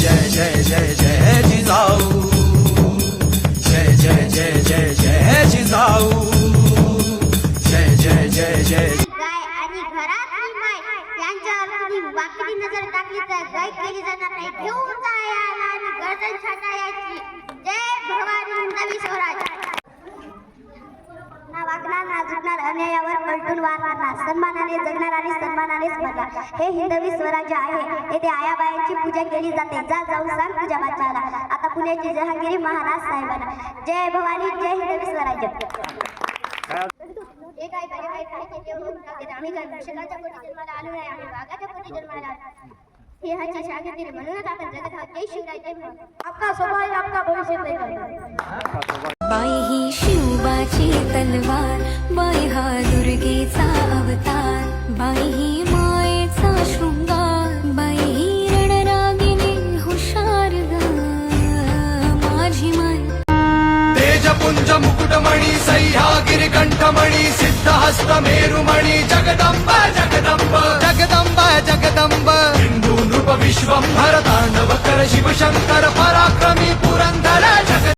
जय जय जय जय जय जिजाऊ। जय जय जय जय जय जिजाऊ। जय जय जय जय। गाय आणि घरातली माय यांच्यावर तुम्ही वाकडी नजर टाकली तर गाय केली जाणार नाही. घेऊन जायला आणि गर्दन छाटायची. वार मारणार सन्मानाने जगणार आणि सन्मानानेच मरणार हे हिंदवी स्वराज्य आहे. येथे आयाबायांची पूजा केली जाते. जा जाऊ सांग तुझ्या बाच्याला आता पुण्याची जहांगीरी महाराज साहेबांना. जय भवानी जय हिंदवी स्वराज्य. हे काय काय काय काय ते तेवढं टाकते आम्ही काय वृषकाच्या पोटी जन्माला आलो नाही आम्ही वाघाच्या पोटी जन्माला आलो हे ह्याची शाखेत दिली म्हणूनच आपण जगत आहोत. जय शिवराय जय भवानी. आपका स्वभाव आपका भविष्य तय ಕುಂಜ ಮುಕುಟಮಣಿ ಸಹ್ಯಾಗಿರಿ ಕಂಠಮಣಿ ಸಿದ್ಧಹಸ್ತ ಮೇರುಮಣಿ ಜಗದಂಬ ಜಗದಂಬ. ಜಗದಂಬ ಜಗದಂಬ. ಹಿಂದೂ ನೃಪ ವಿಶ್ವಂಭರ ತಾಂಡವ ಕರ ಶಿವಶಂಕರ